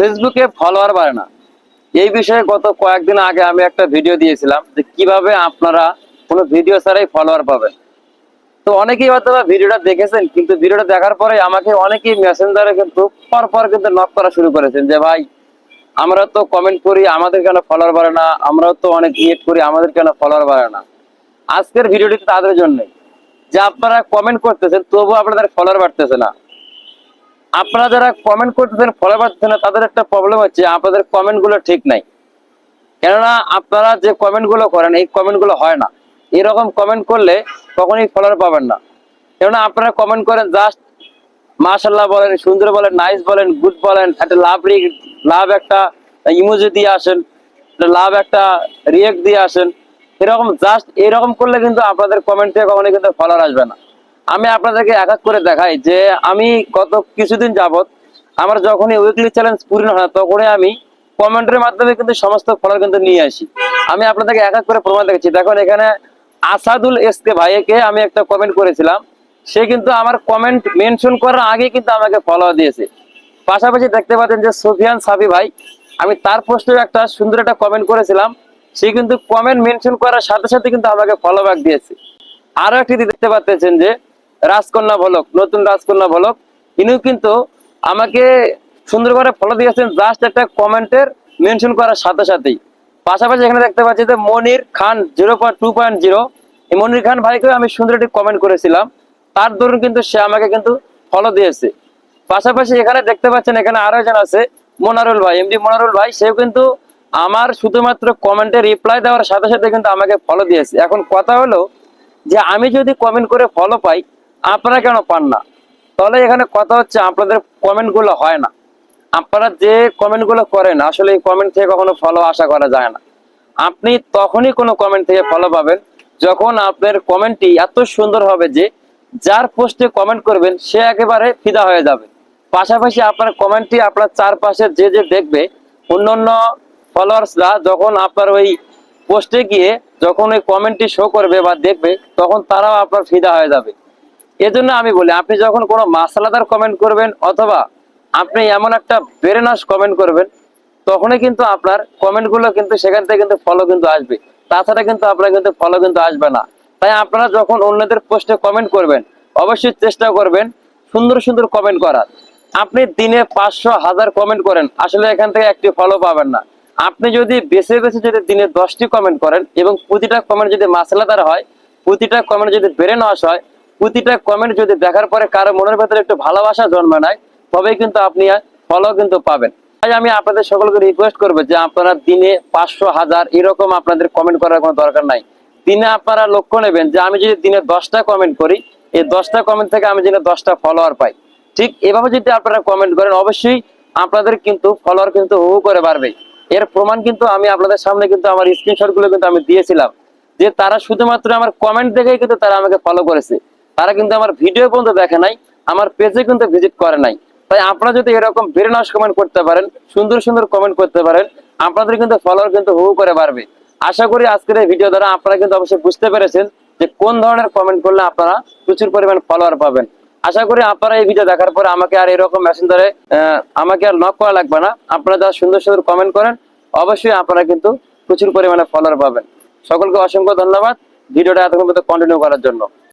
ফেসবুকে ফলোয়ার বাড়ে না। এই বিষয়ে গত কয়েকদিন আগে আমি একটা ভিডিও দিয়েছিলাম যে কীভাবে আপনারা কোনো ভিডিও ছাড়াই ফলোয়ার পাবেন। তো অনেকেই হয়তো ভিডিওটা দেখেছেন, কিন্তু ভিডিওটা দেখার পরে আমাকে অনেকেই মেসেঞ্জারে কিন্তু পর পর কিন্তু নক করা শুরু করেছেন যে, ভাই, আমরা তো কমেন্ট করি, আমাদের কেন ফলোয়ার বাড়ে না? আমরাও তো অনেক ক্রিয়েট করি, আমাদের কেন ফলোয়ার বাড়ে না? আজকের ভিডিওটি তাদের জন্যই। যে আপনারা কমেন্ট করতেছেন, তবুও আপনাদের ফলোয়ার বাড়তেছে না। আপনারা যারা কমেন্ট করতেছেন ফলো পাচ্ছেন তাদের একটা প্রবলেম হচ্ছে, আপনাদের কমেন্টগুলো ঠিক নাই। কেননা আপনারা যে কমেন্টগুলো করেন, এই কমেন্টগুলো হয় না। এরকম কমেন্ট করলে কখনোই ফলোয়ার পাবেন না। কেননা আপনারা কমেন্ট করেন জাস্ট মাশাল্লাহ বলেন, সুন্দর বলেন নাইস বলেন গুড বলেন, একটা লাভ লাভ একটা ইমোজি দিয়ে আসেন লাভ একটা রিয়েক্ট দিয়ে আসেন, এরকম জাস্ট এরকম করলে কিন্তু আপনাদের কমেন্ট থেকে কখনোই কিন্তু ফলোয়ার আসবে না। আমি আপনাদেরকে এক এক করে দেখাই যে আমি গত কিছুদিন যাবত আমার যখনই উইকলি চ্যালেঞ্জ পূর্ণ হয় তখনই আমি কমেন্টের মাধ্যমে কিন্তু সমস্ত ফলোয়ার কিন্তু নিয়ে আসি। আমি আপনাদেরকে এক এক করে প্রমাণ দেখেছি দেখুন, এখানে আসাদুল এসকে ভাইকে আমি একটা কমেন্ট করেছিলাম। সে কিন্তু আমার কমেন্ট মেনশন করার আগে কিন্তু আমাকে ফলো দিয়েছে। পাশাপাশি দেখতে পাচ্ছেন যে সুফিয়ান সাফি ভাই, আমি তার পোস্টে একটা সুন্দর একটা কমেন্ট করেছিলাম। সে কিন্তু কমেন্ট মেনশন করার সাথে সাথে কিন্তু আমাকে ফলো ব্যাক দিয়েছে। আরও একটি দেখতে পাচ্ছেন যে রাজকন্যা ভলক, নতুন রাজকন্যা ভলক। ইনিও কিন্তু আমাকে সুন্দর করে ফলো দিয়েছেন জাস্ট একটা কমেন্টের মেনশন করার সাথে সাথেই। পাশাপাশি এখানে দেখতে পাচ্ছি যে Monir Khan zero point two point zero এই মনির খান ভাইকে আমি সুন্দর একটি কমেন্ট করেছিলাম। তার দরুন কিন্তু সে আমাকে কিন্তু ফলো দিয়েছে। পাশাপাশি এখানে দেখতে পাচ্ছেন এখানে আরও একজন আছে, মোনারুল ভাই এমডি মোনারুল ভাই, সেও কিন্তু আমার শুধুমাত্র কমেন্টে রিপ্লাই দেওয়ার সাথে সাথে কিন্তু আমাকে ফলো দিয়েছে। এখন কথা হলো যে আমি যদি কমেন্ট করে ফলো পাই আপনারা কেন পান না? তাহলে এখানে কথা হচ্ছে আপনাদের কমেন্টগুলো হয় না। আপনারা যে কমেন্টগুলো করেন, আসলে এই কমেন্ট থেকে কখনো ফলো আশা করা যায় না। আপনি তখনই কোনো কমেন্ট থেকে ফলো পাবেন, যখন আপনার কমেন্টটি এত সুন্দর হবে যে যার পোস্টে কমেন্ট করবেন, সে একেবারে ফিদা হয়ে যাবে। পাশাপাশি আপনার কমেন্টটি আপনার চারপাশে যে যে দেখবে, অন্যান্য ফলোয়ার্সরা যখন আপনার ওই পোস্টে গিয়ে যখন ওই কমেন্টটি শো করবে বা দেখবে, তখন তারাও আপনার ফিদা হয়ে যাবে। এজন্য আমি বলি, আপনি যখন কোনো মাসালাদার কমেন্ট করবেন অথবা আপনি এমন একটা বেরেনাস কমেন্ট করবেন, তখনই কিন্তু আপনার কমেন্টগুলো কিন্তু সেখান থেকে কিন্তু ফলো কিন্তু আসবে। তাছাড়া কিন্তু আপনার কিন্তু ফলো কিন্তু আসবে না। তাই আপনারা যখন অন্যদের পোস্টে কমেন্ট করবেন, অবশ্যই চেষ্টা করবেন সুন্দর সুন্দর কমেন্ট করার। আপনি দিনে পাঁচশো হাজার কমেন্ট করেন, আসলে এখান থেকে একটি ফলো পাবেন না। আপনি যদি বেছে বেছে যদি দিনে দশটি কমেন্ট করেন এবং প্রতিটা কমেন্ট যদি মাসলাদার হয়, প্রতিটা কমেন্ট যদি বেড়ে নেওয়া হয় প্রতিটা কমেন্ট যদি দেখার পরে কারও মনের ভেতরে একটু ভালোবাসা জন্মে নেয়, তবেই কিন্তু আপনি ফলো কিন্তু পাবেন। তাই আমি আপনাদের সকলকে রিকোয়েস্ট করব যে আপনারা দিনে পাঁচশো হাজার এরকম আপনাদের কমেন্ট করার কোনো দরকার নাই। দিনে আপনারা লক্ষ্য নেবেন যে আমি যদি দিনে দশটা কমেন্ট করি, এই দশটা কমেন্ট থেকে আমি দিনে দশটা ফলোয়ার পাই। ঠিক এভাবে যদি আপনারা কমেন্ট করেন, অবশ্যই আপনাদের কিন্তু ফলোয়ার কিন্তু হু করে বাড়বে। এর প্রমাণ কিন্তু আমি আপনাদের সামনে কিন্তু আমার স্ক্রিনশটগুলো কিন্তু আমি দিয়েছিলাম। যে তারা শুধুমাত্র আমার কমেন্ট দেখেই কিন্তু তারা আমাকে ফলো করেছে। তারা কিন্তু আমার ভিডিও পর্যন্ত দেখে নাই, আমার পেজে কিন্তু ভিজিট করে নাই। তাই আপনারা যদি এরকম বেরেনাস কমেন্ট করতে পারেন, সুন্দর সুন্দর কমেন্ট করতে পারেন, আপনাদের কিন্তু ফলোয়ার কিন্তু হু করে বাড়বে। আশা করি আজকের এই ভিডিও দ্বারা আপনারা কিন্তু অবশ্যই বুঝতে পেরেছেন যে কোন ধরনের কমেন্ট করলে আপনারা প্রচুর পরিমাণ ফলোয়ার পাবেন। আশা করি আপনারা এই ভিডিও দেখার পরে আমাকে আর এরকম মেসেঞ্জারে আমাকে আর নক করা লাগবে না। আপনারা যারা সুন্দর সুন্দর কমেন্ট করেন, অবশ্যই আপনারা কিন্তু প্রচুর পরিমাণে ফলোয়ার পাবেন। সকলকে অসংখ্য ধন্যবাদ। ভিডিওটা এতক্ষণ কন্টিনিউ করার জন্য।